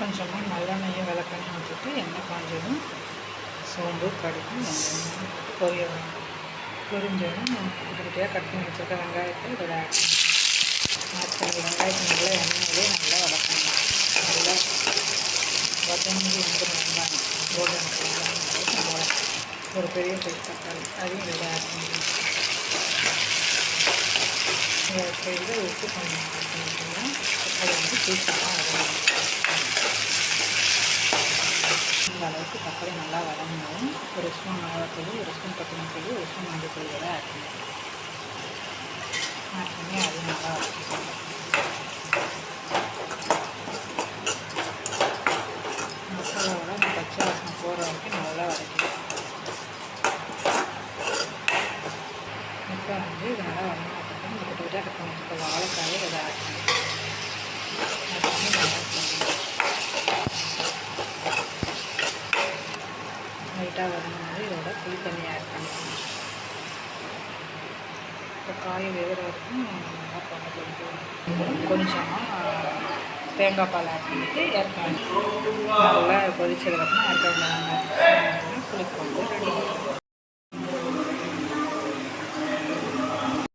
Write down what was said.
கொஞ்சமாக நல்லெண்ணெயை விளக்கெண்ணெய் ஊற்றிட்டு எண்ணெய் காஞ்சதும் சோம்பு கடுகு வெங்காயம் பொரிய பொரிஞ்சதும் குட்டியாக கட் பண்ணி வச்சுருக்க வெங்காயத்தை இதோட ஆட் பண்ணி வெங்காயத்தை நல்லா எண்ணெயிலே நல்லா வளர்க்கணும் நல்லா வதங்கி வந்துடும் வெங்காயம். கோல்டன் ஒரு பெரிய சைஸ் தக்காளி. அதையும் இதில் ஆட் பண்ணி இதை செய்து உப்பு கொஞ்சம் ஆட் அதை வந்து சீக்கிரமாக இந்த அளவுக்கு தக்காளி நல்லா வதங்கணும் ஒரு ஸ்பூன் மிளகாத்தூள் ஒரு ஸ்பூன் கொத்தமல்லி ஒரு ஸ்பூன் மஞ்சள் தூள் இதெல்லாம் ஆட் பண்ணணும் ஆட் பண்ணி அது நல்லா வதக்கிக்கணும் மசாலாவோட அந்த பச்சை வாசனை போகிற வரைக்கும் நல்லா வதக்கிக்கணும் இப்போ வந்து இது நல்லா வதங்கினதுக்கப்புறம் இந்த குட்டி குட்டியாக கட் வாழைக்காயை இதை ஆட் பண்ணிக்கணும் ஆட் பண்ணி நல்லா பண்ணணும் லைட்டாக வதங்கினது இதோட புளி தண்ணி ஆட் பண்ணிக்கணும் இப்போ காய் வேகிற வரைக்கும் நல்லா பண்ண கொதிக்கணும் கொஞ்சமாக தேங்காய் பால் ஆட் பண்ணிவிட்டு ஏற்காடு நல்லா கொதிச்சதுக்கப்புறம் ஏற்காடு புளிக்கொண்டு ரெடி